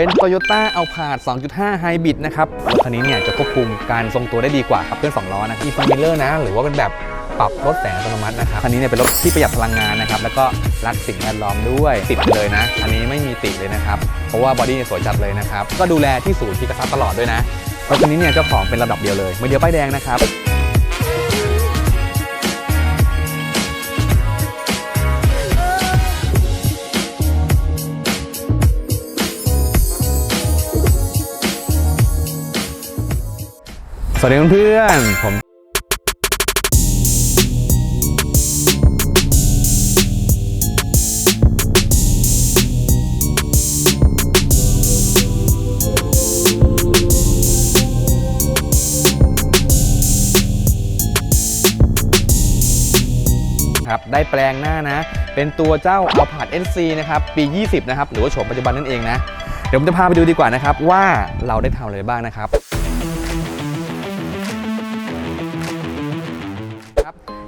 เป็น Toyota a l p a r d 2.5 Hybrid นะครับ รถคันนี้เนี่ยจะควบคุมการทรงตัวได้ดีกว่าครับเครื่อง2ล้อนะ e f a m i l e r นะ หรือว่าเป็นแบบปรับลดแสงอัตโนมัตินะครับ คันนี้เนี่ยเป็นรถที่ประหยัดพลังงานนะครับ แล้วก็รักสิ่งแวดล้อมด้วย ติดเลยนะ อันนี้ไม่มีติดเลยนะครับ เพราะว่าบอดี้เนี่ยสวยจัดเลยนะครับ ก็ดูแลที่ศูนย์ที่กระซับตลอดด้วยนะ รถคันนี้เนี่ยเจ้าของเป็นระดับเดียวเลยมือเดียวป้ายแดงนะครับ สวัสดีเพื่อนๆผมครับได้แปลงหน้านะ เป็นตัวเจ้า a l p a r d NC นะครับ ปี 20 นะครับ หรือว่าโฉมปัจจุบันนั่นเองนะ เดี๋ยวผมจะพาไปดูดีกว่านะครับ ว่าเราได้ทำอะไรบ้างนะครับ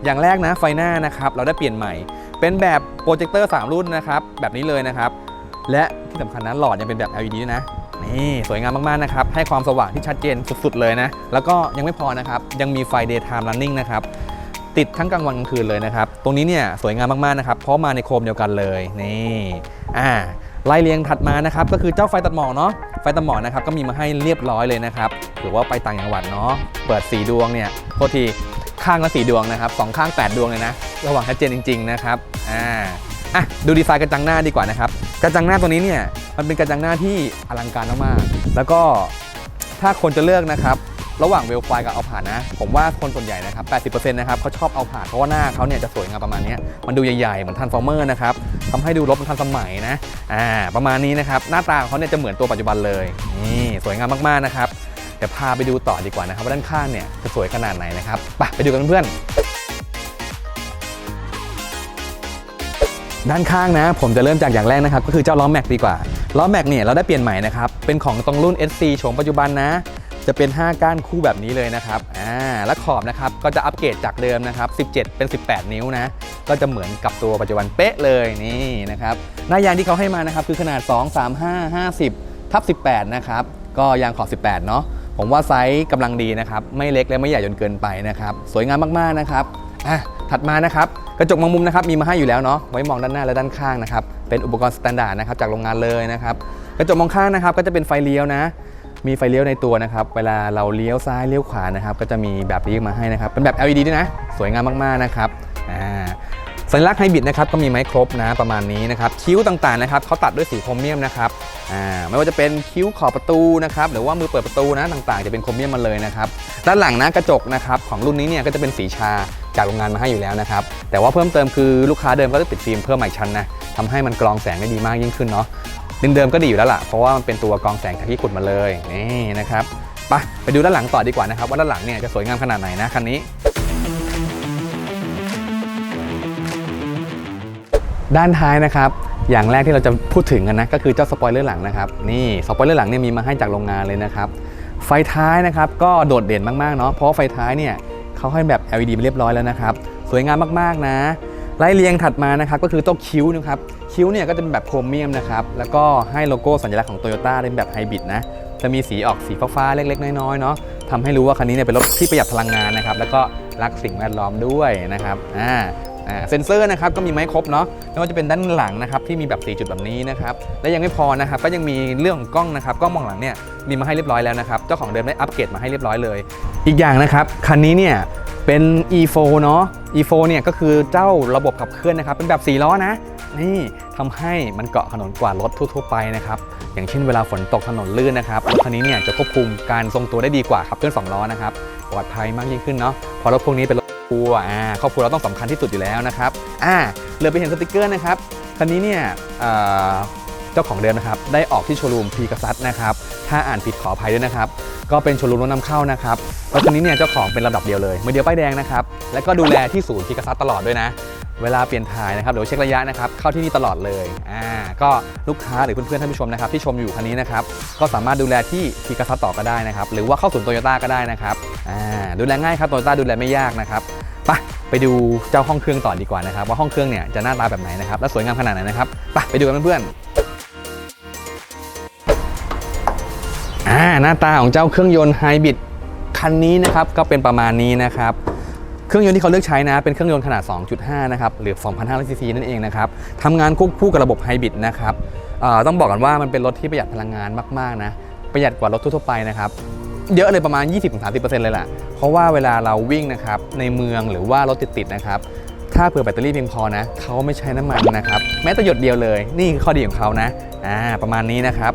อย่างแรกนะไฟหน้านะครับเราได้เปลี่ยนใหม่ เป็นแบบโปรเจคเตอร์ 3 รุ่นนะครับแบบนี้เลยนะครับ และที่สำคัญนะหลอดยังเป็นแบบ LED ด้วยนะนี่สวยงามมากๆนะครับให้ความสว่างที่ชัดเจนสุดๆเลยนะ แล้วก็ยังไม่พอนะครับยังมีไฟ daytime running นะครับติดทั้งกลางวันกลางคืนเลยนะครับ ตรงนี้เนี่ยสวยงามมากๆนะครับ เพราะมาในโคมเดียวกันเลยนี่อ่าไล่เรียงถัดมานะครับ ก็คือเจ้าไฟตัดหมอกเนาะไฟตัดหมอกนะครับก็มีมาให้เรียบร้อยเลยนะครับหรือว่าไปต่างจังหวัดเนาะเปิดสีดวงเนี่ยโทษที ข้างละสีดวงนะครับสองข้าง 8 ดวงเลยนะ ระหว่างชัดเจนจริง ๆ นะครับอ่าอะดูดีไซน์กระจังหน้าดีกว่านะครับ กระจังหน้าตัวนี้เนี่ยมันเป็นกระจังหน้าที่อลังการมากๆแล้วก็ถ้าคนจะเลือกนะครับระหว่างเวลไฟกับเอาผ่านนะ ผมว่าคนส่วนใหญ่นะครับ 80%นะครับเขาชอบเอาผ่านเพราะว่าหน้าเขาเนี่ยจะสวยงามประมาณนี้ มันดูใหญ่ๆ เหมือนทันฟอร์เมอร์นะครับทำให้ดูรถมันทันสมัยนะ อ่า ประมาณนี้นะครับ หน้าตาเขาเนี่ยจะเหมือนตัวปัจจุบันเลย นี่ สวยงามมากๆนะครับ ดี๋ยวพาไปดูต่อดีกว่านะครับว่าด้านข้างเนี่ยจะสวยขนาดไหนนะครับไปไปดูกันเพื่อนด้านข้างนะผมจะเริ่มจากอย่างแรกนะครับก็คือเจ้าล้อแม็กดีกว่าล้อแม็กเนี่ยเราได้เปลี่ยนใหม่นะครับเป็นของตรงรุ่น SC โฉมปัจจุบันนะ จะเป็น 5 ก้านคู่แบบนี้เลยนะครับอ่าและขอบนะครับก็จะอัปเกรดจากเดิมนะครับ 17 เป็น 18 นิ้วนะก็จะเหมือนกับตัวปัจจุบันเป๊ะเลยนี่นะครับหน้ายางที่เขาให้มานะครับคือขนาด 2 3 5 50ทับ18 นะครับก็ยางขอบ 18 เนาะ ผมว่าไซส์กำลังดีนะครับ ไม่เล็กและไม่ใหญ่จนเกินไปนะครับ สวยงามมากๆนะครับอะถัดมานะครับกระจกมองมุมนะครับมีมาให้อยู่แล้วเนาะไว้มองด้านหน้าและด้านข้างนะครับเป็นอุปกรณ์สแตนดาร์ดนะครับจากโรงงานเลยนะครับกระจกมองข้างนะครับ ก็จะเป็นไฟเลี้ยวนะมีไฟเลี้ยวในตัวนะครับ เวลาเราเลี้ยวซ้ายเลี้ยวขวานะครับ ก็จะมีแบบนี้มาให้นะครับ เป็นแบบ LED ด้วยนะ สวยงามมากๆนะครับ อ่า สัญลักษณ์ไฮบริดนะครับก็มีไม้ครบนะประมาณนี้นะครับคิ้วต่างๆนะครับเขาตัดด้วยสีโครเมียมนะครับอ่าไม่ว่าจะเป็นคิ้วขอบประตูนะครับหรือว่ามือเปิดประตูนะต่างๆ จะเป็นโครเมียมมาเลยนะครับด้านหลังนะกระจกนะครับของรุ่นนี้เนี่ยก็จะเป็นสีชาจากโรงงานมาให้อยู่แล้วนะครับแต่ว่าเพิ่มเติมคือลูกค้าเดิมก็จะติดฟิล์มเพิ่มมาอีกชั้นนะทำให้มันกรองแสงได้ดีมากยิ่งขึ้นเนาะดินเดิมก็ดีอยู่แล้วล่ะเพราะว่ามันเป็นตัวกรองแสงจากที่ขุดมาเลยนี่นะครับไปไปดูด้านหลังต่อดีกว่านะครับว่าด้านหลังเนี่ยจะสวยงามขนาดไหนนะคันนี้ ด้านท้ายนะครับ อย่างแรกที่เราจะพูดถึงกันนะก็คือเจ้าสปอยเลอร์หลังนะครับ นี่สปอยเลอร์หลังเนี่ยมีมาให้จากโรงงานเลยนะครับ ไฟท้ายนะครับก็โดดเด่นมากๆเนาะเพราะไฟท้ายเนี่ยเขาให้แบบ LED มาเรียบร้อยแล้วนะครับ สวยงามมากๆนะไล่เรียงถัดมานะครับก็คือตัวคิ้วนะครับคิ้วเนี่ยก็จะเป็นแบบโครเมียมนะครับแล้วก็ให้โลโก้สัญลักษณ์ของ Toyota เป็นแบบไฮบริดนะจะมีสีออกสีฟ้าๆเล็ก ๆ น้อยๆเนาะทำให้รู้ว่าคันนี้เนี่ยเป็นรถที่ประหยัดพลังงานนะครับแล้วก็รักสิ่งแวดล้อมด้วยนะครับอ่า เซนเซอร์นะครับก็มีไม้ครบเนาะไม่ว่าจะเป็นด้านหลังนะครับที่มีแบบ4จุดแบบนี้นะครับและยังไม่พอนะครับก็ยังมีเรื่องของกล้องนะครับกล้องมองหลังเนี่ยมีมาให้เรียบร้อยแล้วนะครับเจ้าของเดิมได้อัปเกรดมาให้เรียบร้อยเลย อีกอย่างนะครับคันนี้เนี่ยเป็น e4 เนาะ e4 เนี่ยก็คือเจ้าระบบขับเคลื่อนนะครับเป็นแบบ4ล้อนะนี่ทำให้มันเกาะถนนกว่ารถทั่ว ๆ ไปนะครับอย่างเช่นเวลาฝนตกถนนลื่นนะครับรถคันนี้เนี่ยจะควบคุมการทรงตัวได้ดีกว่าขับเคลื่อนสองล้อนะครับปลอดภัยมากยิ่งขึ้นเนาะพราะรถพวกนี้เป็นรถ ครัวอ่าครอบครัวเราต้องสำคัญที่สุดอยู่แล้วนะครับอ่าเหลือไปเห็นสติกเกอร์นะครับคันนี้เนี่ยเจ้าของเดิมนะครับได้ออกที่โชว์รูมพีกซัสนะครับถ้าอ่านผิดขออภัยด้วยนะครับก็เป็นโชว์รูมรถนำเข้านะครับแล้วคันนี้เนี่ยเจ้าของเป็นระดับเดียวเลยมือเดียวป้ายแดงนะครับแล้วก็ดูแลที่ศูนย์พีกซัสตลอดด้วยนะ เวลาเปลี่ยนถ่ายนะครับหรือว่าเช็คระยะนะครับเข้าที่นี่ตลอดเลยอ่าก็ลูกค้าหรือเพื่อนๆท่านผู้ชมนะครับที่ชมอยู่คันนี้นะครับก็สามารถดูแลที่พีกซัสต่อก็ได้นะครับหรือว่าเข้าศูนย์โตโยต้าก็ได้นะครับอ่าดูแลง่ายครับโตโยต้าดูแลไม่ยากนะครับไปไปดูเจ้าห้องเครื่องต่อดีกว่านะครับว่าห้องเครื่องเนี่ยจะหน้าตาแบบไหนนะครับและสวยงามขนาดไหนนะครับไปไปดูกันเพื่อนๆอ่าหน้าตาของเจ้าเครื่องยนต์ไฮบริดคันนี้นะครับก็เป็นประมาณนี้นะครับ เครื่องยนต์ที่เขาเลือกใช้นะ เป็นเครื่องยนต์ขนาด 2.5 นะครับ หรือ 2,500 ซีซีนั่นเองนะครับทำงานควบคู่กับระบบไฮบริดนะครับต้องบอกกันว่ามันเป็นรถที่ประหยัดพลังงานมากๆนะ ประหยัดกว่ารถทั่วไปนะครับ เยอะเลยประมาณ 20-30%เลยแหละ เพราะว่าเวลาเราวิ่งนะครับ ในเมืองหรือว่ารถติดๆนะครับ ถ้าเผื่อแบตเตอรี่เพียงพอนะ เขาไม่ใช้น้ำมันนะครับ แม้แต่หยดเดียวเลย นี่คือข้อดีของเขานะ อ่า ประมาณนี้นะครับ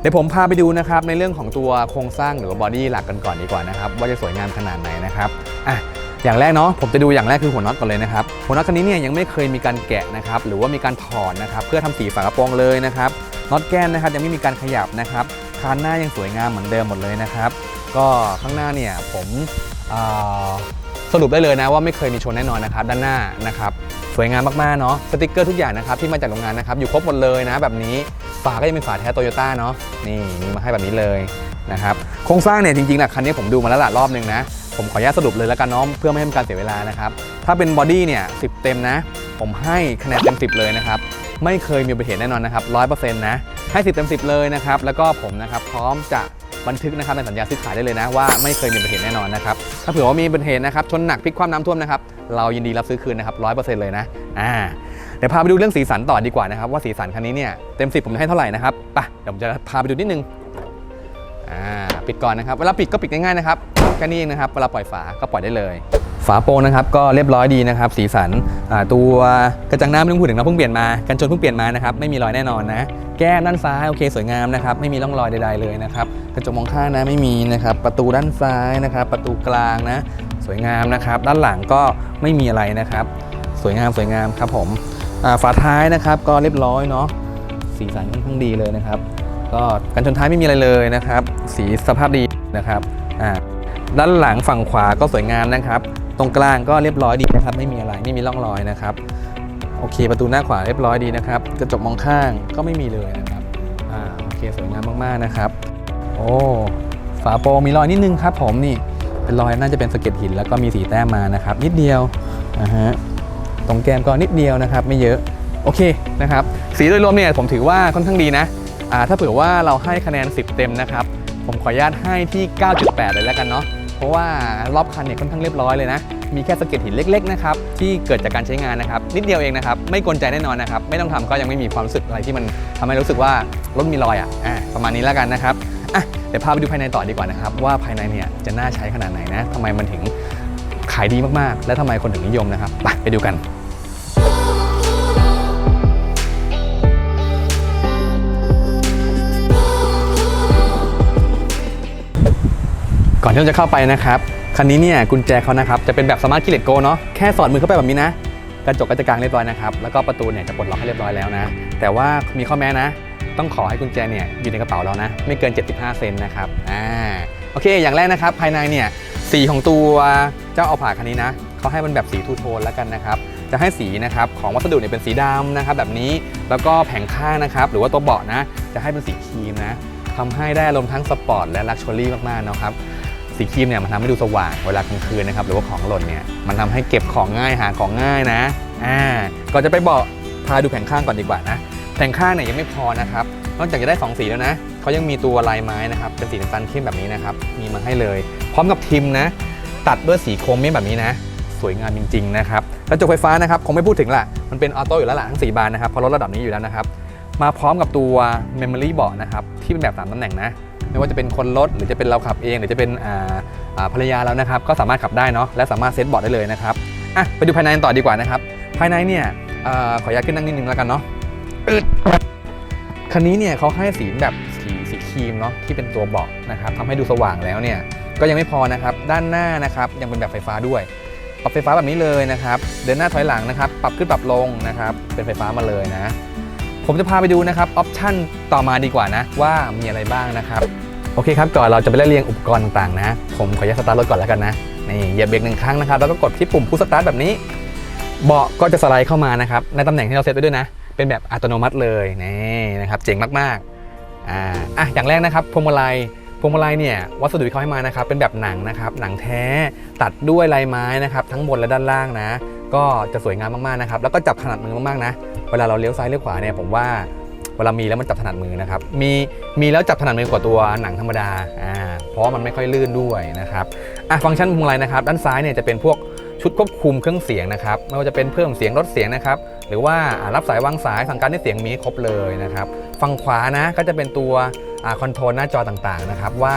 เดี๋ยวผมพาไปดูนะครับในเรื่องของตัวโครงสร้างหรือว่าบอดี้หลักกันก่อนดีกว่านะครับว่าจะสวยงามขนาดไหนนะครับอะ อย่างแรกเนาะผมจะดูอย่างแรกคือหัวน็อตก่อนเลยนะครับหัวน็อตคันนี้เนี่ยยังไม่เคยมีการแกะนะครับหรือว่ามีการถอดนะครับเพื่อทำสีฝากระโปรงเลยนะครับน็อตแก้มนะครับยังไม่มีการขยับนะครับคานหน้ายังสวยงามเหมือนเดิมหมดเลยนะครับก็ข้างหน้าเนี่ยผมสรุปได้เลยนะว่าไม่เคยมีชนแน่นอนนะครับด้านหน้านะครับสวยงามมากๆเนาะสติกเกอร์ทุกอย่างนะครับที่มาจากโรงงานนะครับอยู่ครบหมดเลยนะแบบนี้ฝาก็ยังเป็นฝาแท้โตโยต้าเนาะนี่มีมาให้แบบนี้เลยนะครับโครงสร้างเนี่ยจริงๆนะคันนี้ผมดูมาแล้วหลายรอบนึงนะ ผมขออนุญาตสรุปเลยแล้วกันเนาะเพื่อไม่ให้เป็นการเสียเวลานะครับถ้าเป็นบอดี้เนี่ยสิเต็มนะ ผมให้คะแนนเต็ม 10 เลยนะครับไม่เคยมีอุบัติเหตุแน่นอนนะครับร้อยเปอร์เซ็นต์นะให้10เต็ม10เลยนะครับแล้วก็ผมนะครับพร้อมจะบันทึกนะครับในสัญญาซื้อขายได้เลยนะ ว่าไม่เคยมีอุบัติเหตุแน่นอนนะครับถ้าเผื่อว่ามีอุบัติเหตุนะครับชนหนักพลิกคว่ำน้ำท่วมนะครับเรายินดีรับซื้อคืนนะครับร้อยเปอร์เซ็นต์เลยนะอ่าเดี๋ยวพาไปดูเรื่องสีสันต่อดีกว่านะครับว่าสีสันคันนี้เนี่ยเต็มสิบผมให้เท่าไหร่นะครับไปเดี๋ยวผมจะพาไปดูนิดนึง อ่าปิดก่อนนะครับ เวลาปิดก็ปิดง่ายๆนะครับแค่นี้เองนะครับ เวลาปล่อยฝาก็ปล่อยได้เลย ฝาโปรงนะครับก็เรียบร้อยดีนะครับ สีสันตัวกระจังหน้าไม่ต้องพูดถึงนะเพิ่งเปลี่ยนมา กันชนเพิ่งเปลี่ยนมานะครับ ไม่มีรอยแน่นอนนะ แก้มด้านซ้ายโอเคสวยงามนะครับ ไม่มีร่องรอยใดๆเลยนะครับ กระจกมองข้างนะไม่มีนะครับ ประตูด้านซ้ายนะครับ ประตูกลางนะ สวยงามนะครับ ด้านหลังก็ไม่มีอะไรนะครับ สวยงามสวยงามครับผมฝาท้ายนะครับก็เรียบร้อยเนาะ สีสันค่อนข้างดีเลยนะครับ ก็กันชนท้ายไม่มีอะไรเลยนะครับ สีสภาพดีนะครับอ่าด้านหลังฝั่งขวาก็สวยงามนะครับ ตรงกลางก็เรียบร้อยดีนะครับ ไม่มีอะไรไม่มีร่องรอยนะครับ โอเค ประตูหน้าขวาเรียบร้อยดีนะครับ กระจกมองข้างก็ไม่มีเลยนะครับอ่าโอเคสวยงามมากๆนะครับ โอ้ฝาโปรงมีรอยนิดนึงครับ ผมนี่เป็นรอยน่าจะเป็นสะเก็ดหินแล้วก็มีสีแต้มมานะครับ นิดเดียวนะฮะตรงแก้มก็นิดเดียวนะครับ ไม่เยอะโอเคนะครับ สีโดยรวมเนี่ยผมถือว่าค่อนข้างดีนะ ถ้าเผื่อว่าเราให้คะแนน 10 เต็มนะครับ ผมขออนุญาตให้ที่ 9.8 เลยแล้วกันเนาะเพราะว่ารอบคันเนี่ยค่อนข้างเรียบร้อยเลยนะ มีแค่สะเก็ดหินเล็กๆนะครับที่เกิดจากการใช้งานนะครับนิดเดียวเองนะครับไม่กวนใจแน่นอนนะครับไม่ต้องทำก็ยังไม่มีความรู้สึกอะไรที่มันทำให้รู้สึกว่ารถมีรอยอะอะประมาณนี้แล้วกันนะครับอะเดี๋ยวพาไปดูภายในต่อดีกว่านะครับว่าภายในเนี่ยจะน่าใช้ขนาดไหนนะทำไมมันถึงขายดีมากๆ และทำไมคนถึงนิยมนะครับไปไปดูกัน ก่อนที่เราจะเข้าไปนะครับ คันนี้เนี่ยกุญแจเขานะครับจะเป็นแบบสมาร์ทคีย์เลตโกเนาะแค่สอดมือเข้าไปแบบนี้นะ กระจกก็จะกางเรียบร้อยนะครับแล้วก็ประตูเนี่ยจะปลดล็อกให้เรียบร้อยแล้วนะ แต่ว่ามีข้อแม้นะ ต้องขอให้กุญแจเนี่ยอยู่ในกระเป๋าเรานะ ไม่เกิน 75 เซนนะครับอ่าโอเค อย่างแรกนะครับ ภายในเนี่ยสีของตัวเจ้าเอาผ่าคันนี้นะเขาให้มันแบบสีทูโทนแล้วกันนะครับจะให้สีนะครับของวัสดุเนี่ยเป็นสีดำนะครับแบบนี้แล้วก็แผงข้างนะครับหรือว่าตัวเบาะนะ จะให้เป็นสีครีมนะทำให้ได้อารมณ์ทั้งสปอร์ตและลักชัวรี่มากๆนะครับ สีครีมเนี่ยมันทำให้ดูสว่างเวลากลางคืนนะครับหรือว่าของหล่นเนี่ยมันทำให้เก็บของง่ายหาของง่ายนะอ่าก่อนจะไปบอกพาดูแผงข้างก่อนดีกว่านะแผงข้างเนี่ยยังไม่พอนะครับนอกจากจะได้ 2 สีแล้วนะเขายังมีตัวลายไม้นะครับเป็นสีน้ำตาลเข้มแบบนี้นะครับมีมาให้เลย พร้อมกับทิมนะ ตัดด้วยสีโครเมียมแบบนี้นะ สวยงามจริงๆนะครับกระจกไฟฟ้านะครับคงไม่พูดถึงละมันเป็นออโต้อยู่แล้วล่ะทั้ง4บานนะครับเพราะรถระดับนี้อยู่แล้วนะครับมาพร้อมกับตัว Memory เบาะนะครับที่เป็นแบบ3ตำแหน่งนะ ไม่ว่าจะเป็นคนรถหรือจะเป็นเราขับเอง หรือจะเป็นอ่าอ่าภรรยาเรานะครับก็สามารถขับได้เนาะและสามารถเซตเบาะได้เลยนะครับอะไปดูภายในกันต่อดีกว่านะครับ ภายในเนี่ยอขออนุญาตขึ้นนั่งนิดนึงแล้วกันเนาะอึดคันนี้เนี่ยเขาให้สีแบบสีสีครีมเนาะที่เป็นตัวเบาะนะครับทำให้ดูสว่างแล้วเนี่ยก็ยังไม่พอนะครับด้านหน้านะครับยังเป็นแบบไฟฟ้าด้วยปรับไฟฟ้าแบบนี้เลยนะครับ เดินหน้าถอยหลังนะครับ ปรับขึ้นปรับลงนะครับ เป็นไฟฟ้ามาเลยนะ ผมจะพาไปดูนะครับออปชั่นต่อมาดีกว่านะว่ามีอะไรบ้างนะครับโอเคครับก่อนเราจะไปไล่เรียงอุปกรณ์ต่างๆนะ ผมขออนุญาตสตาร์ทรถก่อนแล้วกันนะนี่เหยียบเบรกหนึ่งครั้งนะครับแล้วก็กดที่ปุ่มพุชสตาร์ทแบบนี้เบาะก็จะสไลด์เข้ามานะครับในตำแหน่งที่เราเซตไว้ด้วยนะ เป็นแบบอัตโนมัติเลยนี่นะครับเจ๋งมากๆอ่าอะอย่างแรกนะครับพวงมาลัยพวงมาลัยเนี่ยวัสดุที่เขาให้มานะครับเป็นแบบหนังนะครับหนังแท้ตัดด้วยลายไม้นะครับทั้งบนและด้านล่างนะ ก็จะสวยงามมากๆนะครับแล้วก็จับถนัดมือมากๆนะ เวลาเราเลี้ยวซ้ายเลี้ยวขวาเนี่ยผมว่าเวลามีแล้วมันจับถนัดมือนะครับมีมีแล้วจับถนัดมือกว่าตัวหนังธรรมดาอ่าเพราะมันไม่ค่อยลื่นด้วยนะครับอะฟังก์ชันพวงมาลัยนะครับด้านซ้ายเนี่ยจะเป็นพวกชุดควบคุมเครื่องเสียงนะครับไม่ว่าจะเป็นเพิ่มเสียงลดเสียงนะครับหรือว่ารับสายวางสายสั่งการด้เสียงมีครบเลยนะครับฝั่งขวานะก็จะเป็นตัวคอนโทรลหน้าจอต่างๆนะครับว่า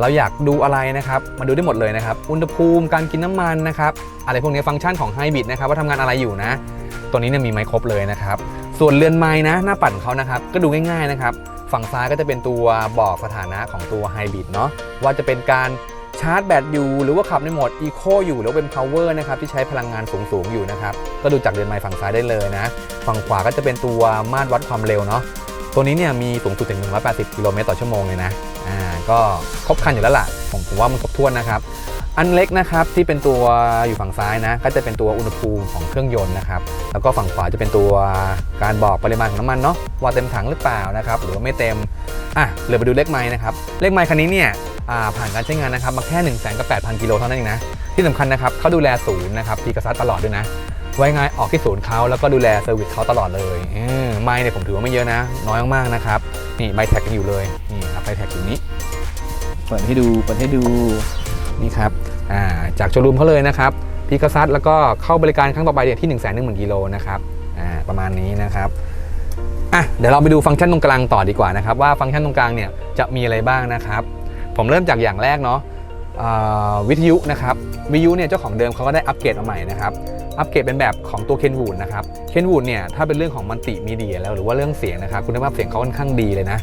เราอยากดูอะไรนะครับมาดูได้หมดเลยนะครับอุณหภูมิการกินน้ำมันนะครับอะไรพวกนี้ฟังก์ชันของไฮบ r ิดนะครับว่าทำงานอะไรอยู่นะ ตัวนี้เนี่ยมีไมค์ครบเลยนะครับส่วนเรือนไม้นะหน้าปัดของเขานะครับก็ดูง่ายๆนะครับฝั่งซ้ายก็จะเป็นตัวบอกสถานะของตัวไฮบ r ิดเนาะว่าจะเป็นการชาร์จแบตอยู่ หรือว่าขับในโหมดอีโคอยู่หรือว่าเป็น power นะครับที่ใช้พลังงานสูงๆอยู่นะครับก็ดูจากเรือนไม้ฝั่งซ้ายได้เลยนะฝั่งขวาก็จะเป็นตัวมาตรวัดความเร็วเนาะตัวนี้เนี่ยมีสูงสุดถึง 180 กิโลเมตรต่อชั่วโมงเลยนะ อ่าก็ครบครันอยู่แล้วล่ะผมผมว่ามันครบถ้วนนะครับ อันเล็กนะครับที่เป็นตัวอยู่ฝั่งซ้ายนะ ก็จะเป็นตัวอุณหภูมิของเครื่องยนต์นะครับ แล้วก็ฝั่งขวาจะเป็นตัวการบอกปริมาณของน้ำมันเนาะว่าเต็มถังหรือเปล่านะครับ หรือว่าไม่เต็มอะเหลือไปดูเลขไม้นะครับเลขไม้คันนี้เนี่ยอ่าผ่านการใช้งานนะครับมาแค่1 8 0 0 0กิโลเท่านั้นเองนะที่สำคัญนะครับเขาดูแลศูนย์นะครับพีกระซัดตลอดด้วยนะ ไว้ไงายออกที่ศูนย์เขาแล้วก็ดูแลเซอร์วิสเขาตลอดเลยเออไม่เนี่ยผมถือว่าไม่เยอะนะ น้อยมากๆนะครับ นี่ใบแท็กยังอยู่เลย นี่ครับใบแท็กอยู่นี้ เปิดให้ดู เปิดให้ดู นี่ครับอ่าจากโชว์รูมเขาเลยนะครับ พีกซัสแล้วก็เข้าบริการครั้งต่อไปเนี่ยที่1 1 0 0 0 0กิโลนะครับอ่าประมาณนี้นะครับอะเดี๋ยวเราไปดูฟังก์ชันตรงกลางต่อดีกว่านะครับ ว่าฟังก์ชันตรงกลางเนี่ยจะมีอะไรบ้างนะครับ ผมเริ่มจากอย่างแรกเนาะอ่า วิทยุนะครับวิทยุเนี่ยเจ้าของเดิมเขาก็ได้อัปเกรดมาใหม่นะครับอัปเกรดเป็นแบบของตัวเคนวูดนะครับเคนวูดเนี่ยถ้าเป็นเรื่องของมัลติมีเดียแล้วหรือว่าเรื่องเสียงนะครับคุณภาพเสียงเขาค่อนข้างดีเลยนะ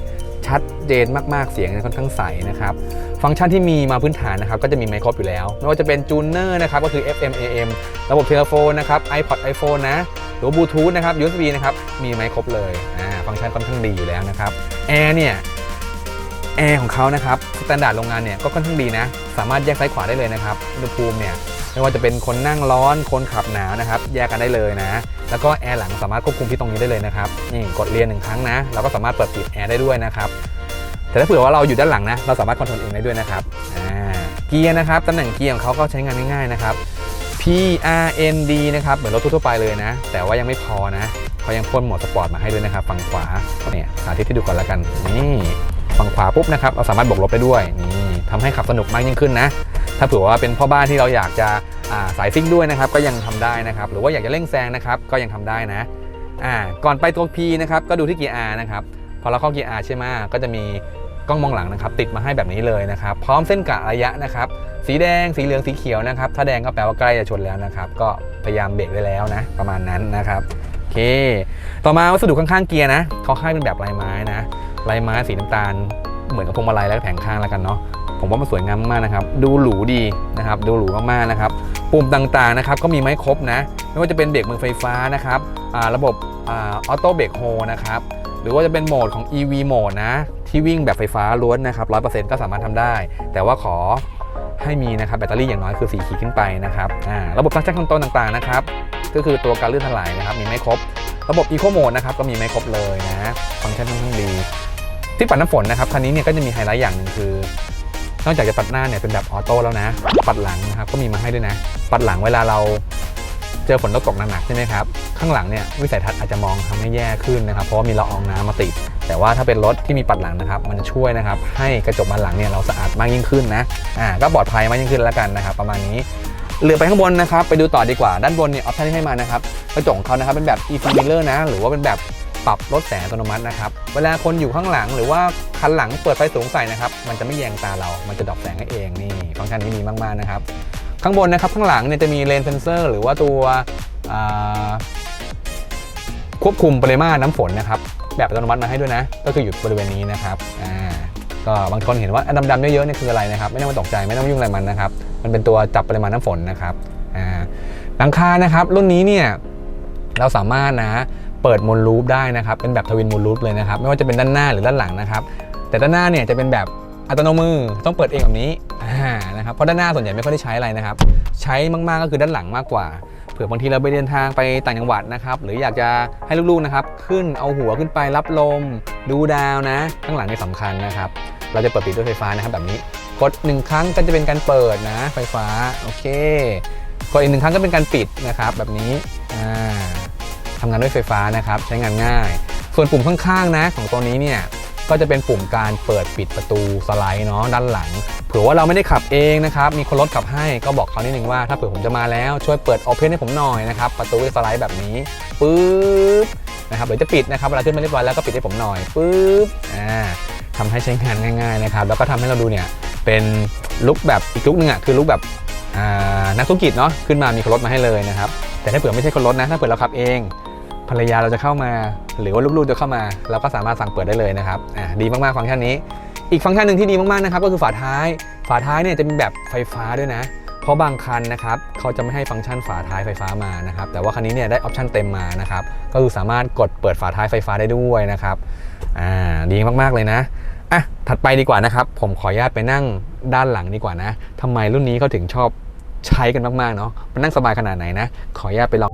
ชัดเจนมากๆเสียงเนี่ยค่อนข้างใสนะครับฟังก์ชันที่มีมาพื้นฐานนะครับก็จะมีไมค์ครอยู่แล้ว ไม่ว่าจะเป็นจูเนอร์นะครับก็คือ FM AM ระบบเทเลโฟนนะครับ iPod iPhone นะหรือบลูทูธนะครับ USB นะครับมีไมค์ครเลยฟังก์ชันค่อนข้างดีอยู่แล้วนะครับแอร์เนี่ย แอร์ของเขานะครับสแตนดาร์ดโรงงานเนี่ยก็ค่อนข้างดีนะ สามารถแยกซ้ายขวาได้เลยนะครับอุณหภูมิเนี่ยไม่ว่าจะเป็นคนนั่งร้อนคนขับหนาวนะครับ แยกกันได้เลยนะ แล้วก็แอร์หลังสามารถควบคุมที่ตรงนี้ได้เลยนะครับนี่กดเรียนหนึ่งครั้งนะเราก็สามารถเปิดปิดแอร์ได้ด้วยนะครับแต่ถ้าเผื่อว่าเราอยู่ด้านหลังนะเราสามารถคอนโทรลเองได้ด้วยนะครับเกียร์นะครับตำแหน่งเกียร์ของเขาก็ใช้งานง่ายๆนะครับ P R N D นะครับเหมือนรถทั่วไปเลยนะ แต่ว่ายังไม่พอนะเขายังพ่นโหมดสปอร์ตมาให้ด้วยนะครับ ฝั่งขวาเนี่ยสาธิตให้ดูก่อนล้วกันนี่ ฝั่งขวาปุ๊บนะครับเราสามารถบวกลบได้ด้วยนี่ทำให้ขับสนุกมากยิ่งขึ้นนะ ถ้าเผื่อว่าเป็นพ่อบ้านที่เราอยากจะาสายซิ่งด้วยนะครับ ก็ยังทำได้นะครับ หรือว่าอยากจะเร่งแซงนะครับ ก็ยังทำได้นะอ่าก่อนไปตัว P นะครับก็ดูที่เกียร์ R นะครับพอเราเข้าเกียร์ R ใช่ไหมก็จะมีกล้องมองหลังนะครับ ติดมาให้แบบนี้เลยนะครับ พร้อมเส้นกะระยะนะครับ สีแดงสีเหลืองสีเขียวนะครับ ถ้าแดงก็แปลว่าใกล้จะชนแล้วนะครับ ก็พยายามเบรกได้แล้วนะ ประมาณนั้นนะครับโอเค ต่อมาวัสดุข้างๆเกียร์นะเขาให้เป็นแบบลายไม้นะ ลายไม้สีน้ำตาล เหมือนกับพวงมาลัยและแผงข้างแล้วกันเนาะผมว่ามันสวยงามมากนะครับ ดูหรูดีนะครับ ดูหรูมากๆนะครับ ปุ่มต่างๆนะครับก็มีไม้ครบนะ ไม่ว่าจะเป็นเบรกมือไฟฟ้านะครับระบบออโต้เบรกโฮนะครับ หรือว่าจะเป็นโหมดของ EV โหมดนะ ที่วิ่งแบบไฟฟ้าล้วนนะครับ 100%ก็สามารถทำได้ แต่ว่าขอให้มีนะครับแบตเตอรี่อย่างน้อยคือ 4 ขีดขึ้นไปนะครับระบบฟังก์ชันคอนโทรลต่างๆนะครับ ก็คือตัวการลื่นถลายนะครับ มีไม่ครบ ระบบ Eco Mode นะครับก็มีไม่ครบเลยนะ ฟังก์ชันค่อนข้างดี ที่ปัดน้ำฝนนะครับคันนี้เนี่ยก็จะมีไฮไลท์อย่างหนึ่งคือนอกจากจะปัดหน้าเนี่ยเป็นแบบออโต้แล้วนะ ปัดหลังนะครับก็มีมาให้ด้วยนะ ปัดหลังเวลาเราเจอฝนตกหนักๆใช่ไหมครับ ข้างหลังเนี่ยวิสัยทัศน์อาจจะมองทำให้แย่ขึ้นนะครับ เพราะว่ามีละอองน้ำมาติด แต่ว่าถ้าเป็นรถที่มีปัดหลังนะครับ มันจะช่วยนะครับ ให้กระจกบานหลังเนี่ยเราสะอาดมากยิ่งขึ้นนะอ่าก็ปลอดภัยมากยิ่งขึ้นแล้วกันนะครับ ประมาณนี้เหลือไปข้างบนนะครับ ไปดูต่อดีกว่าด้านบนเนี่ยออปชั่นที่ให้มานะครับกระจกของเขานะครับเป็นแบบ e f mirror นะ หรือว่าเป็นแบบ ปรับลดแสงอัตโนมัตินะครับเวลาคนอยู่ข้างหลังหรือว่าคันหลังเปิดไฟสูงใส่นะครับมันจะไม่แยงตาเรา มันจะดรอปแสงให้เองนี่ฟังก์ชันนี้ดีมากๆนะครับข้างบนนะครับข้างหลังเนี่ยจะมีเลนเซนเซอร์ หรือว่าตัวควบคุมปริมาณน้ำฝนนะครับแบบอัตโนมัติมาให้ด้วยนะ ก็คืออยู่บริเวณนี้นะครับอ่าก็บางคนเห็นว่าอันดำๆเยอะๆเนี่ยคืออะไรนะครับ ไม่ต้องมาตกใจไม่ต้องยุ่งอะไรมันนะครับ มันเป็นตัวจับปริมาณน้ำฝนนะครับอ่าหลังคานะครับรุ่นนี้เนี่ยเราสามารถนะ เปิดมูลรูปได้นะครับ เป็นแบบทวินมูลรูปเลยนะครับ ไม่ว่าจะเป็นด้านหน้าหรือด้านหลังนะครับ แต่ด้านหน้าเนี่ยจะเป็นแบบอัตโนมือต้องเปิดเองแบบนี้นะครับเพราะด้านหน้าส่วนใหญ่ไม่ค่อยได้ใช้อะไรนะครับ ใช้มากๆก็คือด้านหลังมากกว่าเผื่อบางทีเราไปเดินทางไปต่างจังหวัดนะครับ หรืออยากจะให้ลูกๆนะครับ ขึ้นเอาหัวขึ้นไปรับลม ดูดาวนะ ข้างหลังนี่สำคัญนะครับ เราจะเปิดปิดด้วยไฟฟ้านะครับแบบนี้กดหนึ่งครั้งก็จะเป็นการเปิดนะ ไฟฟ้าโอเคกดอีกหนึ่งครั้งก็เป็นการปิดนะครับ แบบนี้อ่า ทำงานด้วยไฟฟ้านะครับใช้งานง่าย ส่วนปุ่มข้างๆนะของตัวนี้เนี่ยก็จะเป็นปุ่มการเปิดปิดประตูสไลด์เนาะด้านหลังเผื่อว่าเราไม่ได้ขับเองนะครับมีคนรถขับให้ก็บอกเขานิดนึงว่าถ้าเผื่อผมจะมาแล้วช่วยเปิดโอเพนให้ผมหน่อยนะครับประตูสไลด์แบบนี้ปึ๊บนะครับเดี๋ยวจะปิดนะครับเวลาขึ้นมาเรียบร้อยแล้วก็ปิดให้ผมหน่อยปึ๊บอ่าทำให้ใช้งานง่าย ๆนะครับ แล้วก็ทำให้เราดูเนี่ยเป็นลุคแบบอีกลุคนึงอะคือลุคแบบอ่านักธุรกิจเนาะขึ้นมามีคนรถมาให้เลยนะครับแต่ถ้าเผื่อไม่ใช่คนรถนะถ้าเผื่อเราขับเอง ภรรยาเราจะเข้ามา หรือว่าลูกๆจะเข้ามา เราก็สามารถสั่งเปิดได้เลยนะครับอ่าดีมากๆฟังก์ชันนี้ อีกฟังก์ชันหนึ่งที่ดีมากๆนะครับก็คือฝาท้าย ฝาท้ายเนี่ยจะเป็นแบบไฟฟ้าด้วยนะ เพราะบางคันนะครับเขาจะไม่ให้ฟังก์ชันฝาท้ายไฟฟ้ามานะครับแต่ว่าคันนี้เนี่ยได้ออปชันเต็มมานะครับก็คือสามารถกดเปิดฝาท้ายไฟฟ้าได้ด้วยนะครับอ่าดีมากๆเลยนะอะถัดไปดีกว่านะครับ ผมขออนุญาตไปนั่งด้านหลังดีกว่านะทำไมรุ่นนี้เขาถึงชอบใช้กันมากๆเนาะมันนั่งสบายขนาดไหนนะ ขออนุญาตไปลอง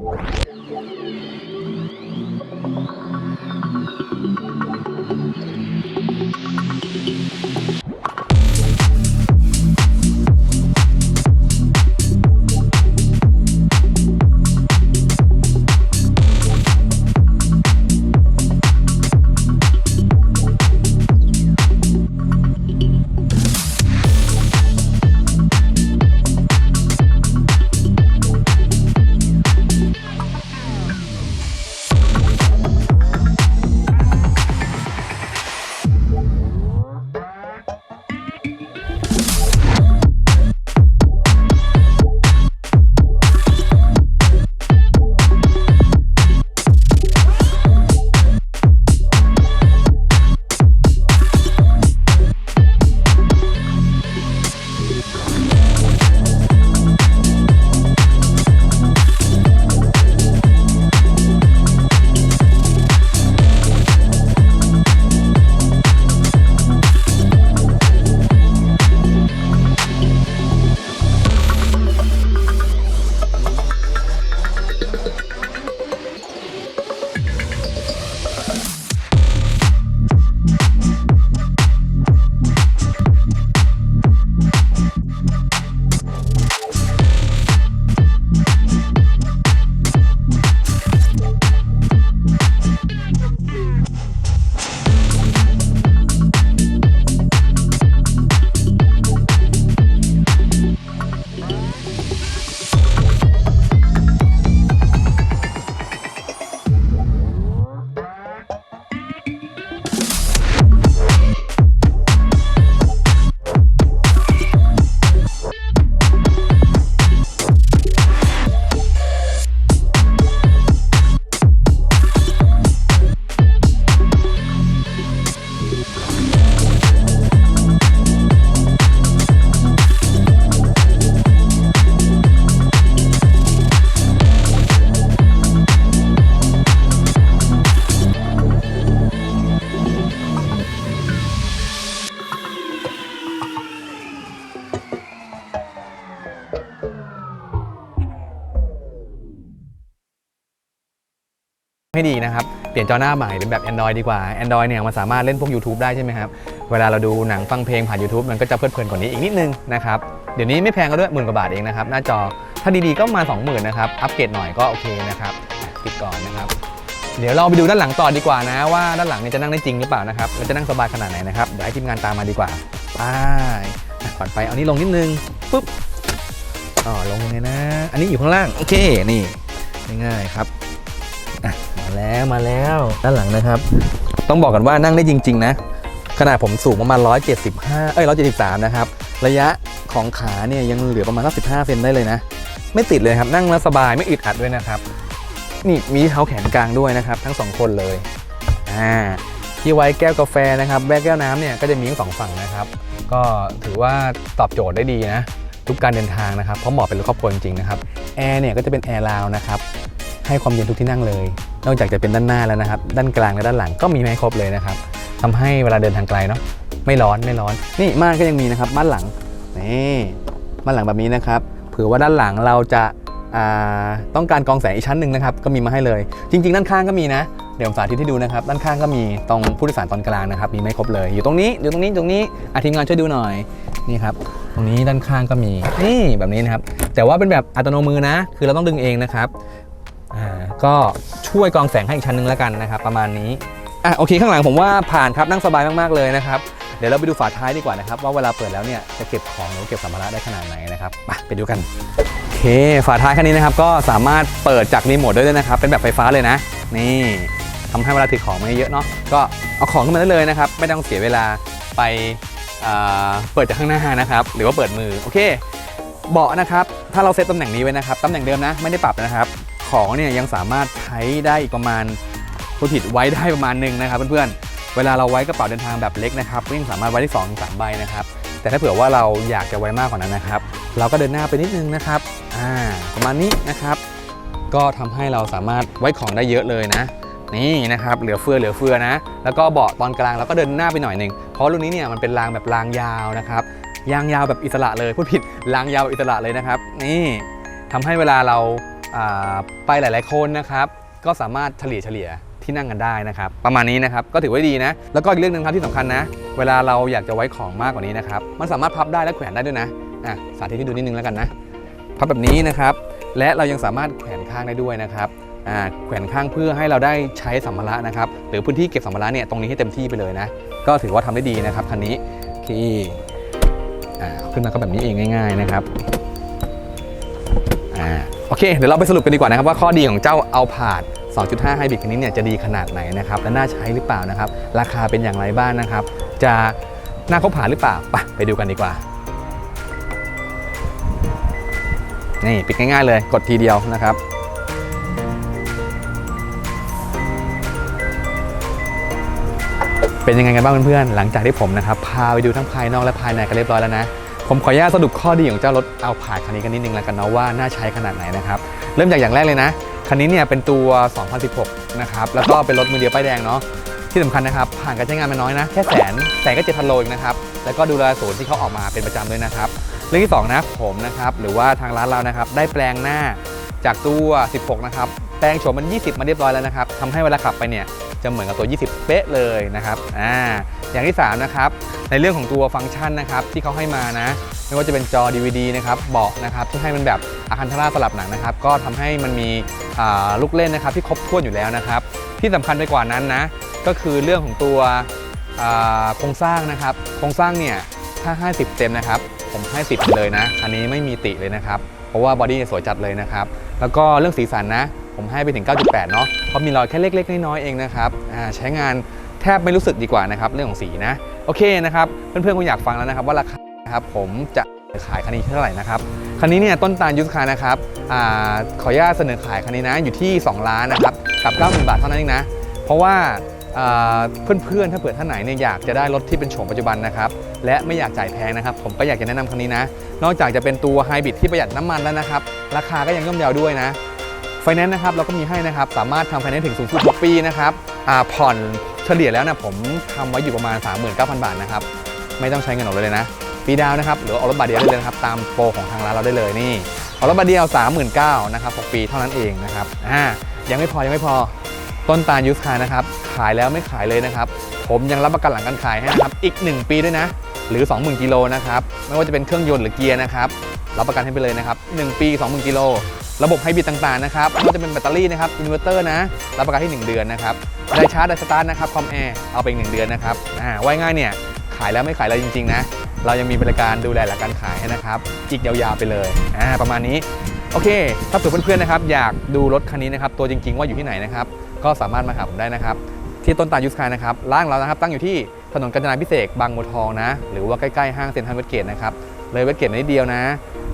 ลี่ยนจอหน้าใหม่เป็นแบบ Android ดีกว่า Android เนี่ยมันสามารถเล่นพวก YouTube ได้ใช่ไหมครับ เวลาเราดูหนังฟังเพลงผ่าน YouTube มันก็จะเพลิดเพลินกว่านี้อีกนิดนึงนะครับ เดี๋ยวนี้ไม่แพงก็ด้วยหมื่นกว่าบาทเองนะครับ หน้าจอถ้าดีๆก็มา 20,000นะครับ อัปเกรดหน่อยก็โอเคนะครับปิดก่อนนะครับ เดี๋ยวเราไปดูด้านหลังต่อดีกว่านะ ว่าด้านหลังเนี่ยจะนั่งได้จริงหรือเปล่านะครับแล้วจะนั่งสบายขนาดไหนนะครับเดี๋ยวให้ทีมงานตามมาดีกว่าไปอะก่อนไปเอานี้ลงนิดนึงปุ๊บอ๋อลงยังไงนะ อันนี้อยู่ข้างล่างโอเคนี่ง่ายๆครับ แล้วมาแล้วด้านหลังนะครับ ต้องบอกกันว่านั่งได้จริง ๆ นะ ขนาดผมสูงประมาณ 175 เอ้ย 173 นะครับ ระยะของขาเนี่ยยังเหลือประมาณสัก15เซนได้เลยนะ ไม่ติดเลยครับนั่งแล้วสบายไม่อึดอัดด้วยนะครับ นี่มีเท้าแขนกลางด้วยนะครับ ทั้งสองคนเลยอ่าที่ไว้แก้วกาแฟนะครับแบกแก้วน้ำเนี่ยก็จะมีทั้งสองฝั่งนะครับ ก็ถือว่าตอบโจทย์ได้ดีนะทุกการเดินทางนะครับเพราะเหมาะเป็นรถครอบครัวจริงๆนะครับแอร์เนี่ยก็จะเป็นแอร์ราวนะครับ ให้ความเย็นทุกที่นั่งเลย นอกจากจะเป็นด้านหน้าแล้วนะครับ ด้านกลางและด้านหลังก็มีมาให้ครบเลยนะครับทำให้เวลาเดินทางไกลเนาะไม่ร้อนไม่ร้อน นี่ม่านก็ยังมีนะครับม่านหลังนี่ม่านหลังแบบนี้นะครับเผื่อว่าด้านหลังเราจะาต้องการกองแสงอีกชั้นหนึ่งนะครับก็มีมาให้เลย จริง ๆ ด้านข้างก็มีนะ เดี๋ยวผมสาธิตให้ดูนะครับ ด้านข้างก็มีตรงผู้โดยสารตอนกลางนะครับ มีไม่ครบเลย อยู่ตรงนี้อยู่ตรงนี้ตรงนี้อาทีมงานช่วยดูหน่อยนี่ครับตรงนี้ด้านข้างก็มีนี่แบบนี้นะครับแต่ว่าเป็นแบบอัตโนมือนะ คือเราต้องดึงเองนะครับ อ่าก็ช่วยกองแสงให้อีกชั้นหนึงแล้วกันนะครับ ประมาณนี้อะโอเคข้างหลังผมว่าผ่านครับนั่งสบายมากๆเลยนะครับเดี๋ยวเราไปดูฝาท้ายดีกว่านะครับ ว่าเวลาเปิดแล้วเนี่ยจะเก็บของหรือเก็บสัมภาระได้ขนาดไหนนะครับไปไปดูกันโอเค ฝาท้ายคันนี้นะครับก็สามารถเปิดจากรีโมทได้ด้วยนะครับ เป็นแบบไฟฟ้าเลยนะ นี่ทำให้เวลาถือของไม่เยอะเนาะก็เอาของขึ้นมาได้เลยนะครับ ไม่ต้องเสียเวลาไปเปิดจากข้างหน้านะครับ หรือว่าเปิดมือโอเค เบาะนะครับ ถ้าเราเซตตำแหน่งนี้ไว้นะครับตำแหน่งเดิมนะไม่ได้ปรับนะครับ ของเนี่ยยังสามารถใช้ได้อีกประมาณผู้ผิดไว้ได้ประมาณหนึ่งนะครับเพื่อนๆ เวลาเราไว้กระเป๋าเดินทางแบบเล็กนะครับก็ยังสามารถไว้ได้สองสามใบนะครับ แต่ถ้าเผื่อว่าเราอยากจะไว้มากกว่านั้นนะครับ เราก็เดินหน้าไปนิดนึงนะครับ อ่า ประมาณนี้นะครับ ก็ทำให้เราสามารถไว้ของได้เยอะเลยนะ นี่นะครับ เหลือเฟือเหลือเฟือนะ แล้วก็เบาะตอนกลางเราก็เดินหน้าไปหน่อยหนึ่ง เพราะรุ่นนี้เนี่ยมันเป็นรางแบบรางยาวนะครับ ยางยาวแบบอิสระเลย พูดผิด รางยาวแบบอิสระเลยนะครับ นี่ทำให้เวลาเรา ไปหลาย ๆ คนนะครับก็สามารถเฉลี่ยเฉลี่ยที่นั่งกันได้นะครับ ประมาณนี้นะครับก็ถือว่าดีนะ แล้วก็อีกเรื่องหนึงครับที่สำคัญนะ เวลาเราอยากจะไว้ของมากกว่านี้นะครับมันสามารถพับได้และแขวนได้ด้วยนะอะสาธิตให้ดูนิดนึงแล้วกันนะพับแบบนี้นะครับ และเรายังสามารถแขวนข้างได้ด้วยนะครับอ่าแขวนข้างเพื่อให้เราได้ใช้สัมภาระนะครับหรือพื้นที่เก็บสัมภาระเนี่ยตรงนี้ให้เต็มที่ไปเลยนะ ก็ถือว่าทำได้ดีนะครับคันนี้โอเคอ่าขึ้นมาก็แบบนี้เองง่าย ๆนะครับอ่า โอเค เดี๋ยวเราไปสรุปกันดีกว่านะครับว่าข้อดีของเจ้าเอาผาด2.5 Hybrid คันนี้เนี่ยจะดีขนาดไหนนะครับและน่าใช้หรือเปล่านะครับราคาเป็นอย่างไรบ้างนะครับ จะน่าคบหาหรือเปล่าไปไปดูกันดีกว่านี่ปิดง่ายๆเลยกดทีเดียวนะครับเป็นยังไงกันบ้างเพื่อนๆ หลังจากที่ผมนะครับพาไปดูทั้งภายนอกและภายในกันเรียบร้อยแล้วนะ ผมขออนุญาตสรุปข้อดีของเจ้ารถเอาผ่านคันนี้กันนิดนึงแล้วกันเนาะว่าน่าใช้ขนาดไหนนะครับเริ่มจากอย่างแรกเลยนะ คันนี้เนี่ยเป็นตัว 2016 นะครับแล้วก็เป็นรถมือเดียวป้ายแดงเนาะที่สำคัญนะครับผ่านการใช้งานมาน้อยนะแค่แสนแสนก็เจ็ดพันโลเองนะครับแล้วก็ดูแลศูนย์ที่เขาออกมาเป็นประจำด้วยนะครับเรื่องที่2นะผมนะครับหรือว่าทางร้านเรานะครับได้แปลงหน้าจากตัว 16 นะครับแปลงโฉมมัน 20 มาเรียบร้อยแล้วนะครับทำให้เวลาขับไปเนี่ย จะเหมือนกับตัว 20 เป๊ะเลยนะครับอ่าอย่างที่ 3 นะครับ ในเรื่องของตัวฟังก์ชันนะครับที่เขาให้มานะ ไม่ว่าจะเป็นจอ DVD นะครับเบาะนะครับที่ให้มันแบบอาคันทาร่าสลับหนังนะครับ ก็ทำให้มันมีลูกเล่นนะครับที่ครบถ้วนอยู่แล้วนะครับ ที่สำคัญไปกว่านั้นนะ ก็คือเรื่องของตัวโครงสร้างนะครับ โครงสร้างเนี่ยถ้า 50 เต็มนะครับ ผมให้10เลยนะ อันนี้ไม่มีติเลยนะครับ เพราะว่าบอดี้สวยจัดเลยนะครับ แล้วก็เรื่องสีสันนะ ผมให้ไปถึง 9.8 เนาะเพราะมีรอยแค่เล็ก ๆ น้อยๆเองนะครับใช้งานแทบไม่รู้สึกดีกว่านะครับเรื่องของสีนะ โอเคนะครับเพื่อนๆคงอยากฟังแล้วนะครับว่าราคานะครับผมจะขายคันนี้เท่าไหร่นะครับคันนี้เนี่ยต้นตาลยุทธคานะครับอขออนุญาตเสนอขายคันนี้นะอยู่ที่ 2 ล้านนะครับกับ 90,000 บาทเท่านั้นเองนะ เพราะว่าเพื่อนๆ ถ้าเผื่อท่านไหนเนี่ยอยากจะได้รถที่เป็นโฉมปัจจุบันนะครับและไม่อยากจ่ายแพงนะครับ ผมก็อยากจะแนะนำคันนี้นะ นอกจากจะเป็นตัวไฮบริดที่ประหยัดน้ำมันแล้วนะครับ ราคาก็ยังย่อมเยาด้วยนะ ฟแนนซ์นะครับเราก็มีให้นะครับ สามารถทำไฟแนนซ์ถึงสูงสุด6ปีนะครับผ่อนเฉลี่ยแล้วนะผมทำไว้อยู่ประมาณ 39,000 บาทนะครับ ไม่ต้องใช้เงินออกเลยนะปีดาวนะครับหรือว่าออรถบัตรเดียวได้เลยนะครับตามโปรของทางร้านเราได้เลยนี่ออกรถบัตรเดียว 39,000นะครับ6ปีเท่านั้นเองนะครับอ่ายังไม่พอยังไม่พอต้นตาลยูสคานะครับขายแล้วไม่ขายเลยนะครับผมยังรับประกันหลังการขายให้นะครับอีก 1 ปีด้วยนะ หรือ 20,000กิโลนะครับไม่ว่าจะเป็นเครื่องยนต์หรือเกียร์นะครับรับประกันให้ไปเลยนะครับ1ปี 20,000กิโล ระบบไฮบริดต่างๆนะครับไม่ว่าจะเป็นแบตเตอรี่นะครับอินเวอร์เตอร์นะรับประกันที่ 1 เดือนนะครับได้ชาร์จได้สตาร์ทนะครับคอมแอร์เอาไปอีก1เดือนนะครับอ่าไว้ง่ายเนี่ยขายแล้วไม่ขายเลยจริงๆนะเรายังมีบริการดูแลหลังการขายให้นะครับอีกยาวๆไปเลยอ่าประมาณนี้โอเค ถ้าเผื่อเพื่อนๆนะครับอยากดูรถคันนี้นะครับตัวจริง ๆ ว่าอยู่ที่ไหนนะครับก็สามารถมาหาผมได้นะครับที่ต้นตาลยูสคายนะครับร้านของเรานะครับตั้งอยู่ที่ถนนกาญจนาพิเศษกบางบัวทองนะ หรือว่าใกล้ๆห้างเซ็นทรัลเวสเกตนะครับเลยเวสเกตนิดเดียวนะ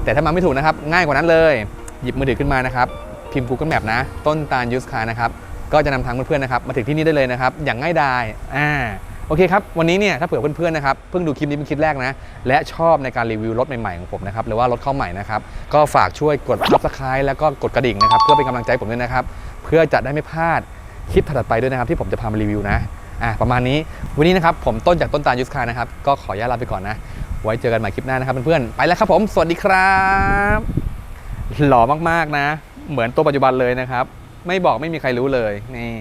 แต่ถ้ามาไม่ถูกนะครับง่ายกว่านั้นเลย หยิบมือถือขึ้นมานะครับ พิมพ์ Google Map นะ ต้นตาลยูสคายนะครับ ก็จะนำทางเพื่อนๆนะครับ มาถึงที่นี่ได้เลยนะครับ อย่างง่ายดายอ่าโอเคครับ วันนี้เนี่ยถ้าเผื่อเพื่อนๆนะครับเพิ่งดูคลิปนี้เป็นคลิปแรกนะ และชอบในการรีวิวรถใหม่ๆของผมนะครับหรือว่ารถเข้าใหม่นะครับ ก็ฝากช่วยกด subscribe แล้วก็กดกระดิ่งนะครับ เพื่อเป็นกำลังใจผมด้วยนะครับ เพื่อจะได้ไม่พลาดคลิปถัดไปด้วยนะครับ ที่ผมจะพามารีวิวนะอ่าประมาณนี้วันนี้นะครับผมต้นจากต้นตาลยูสคานะครับก็ขออนุญาตลาไปก่อนนะ ไว้เจอกันใหม่คลิปหน้านะครับเพื่อนๆไปแล้วครับผม สวัสดีครับ หล่อมากๆนะ เหมือนตัวปัจจุบันเลยนะครับ ไม่บอกไม่มีใครรู้เลยนี่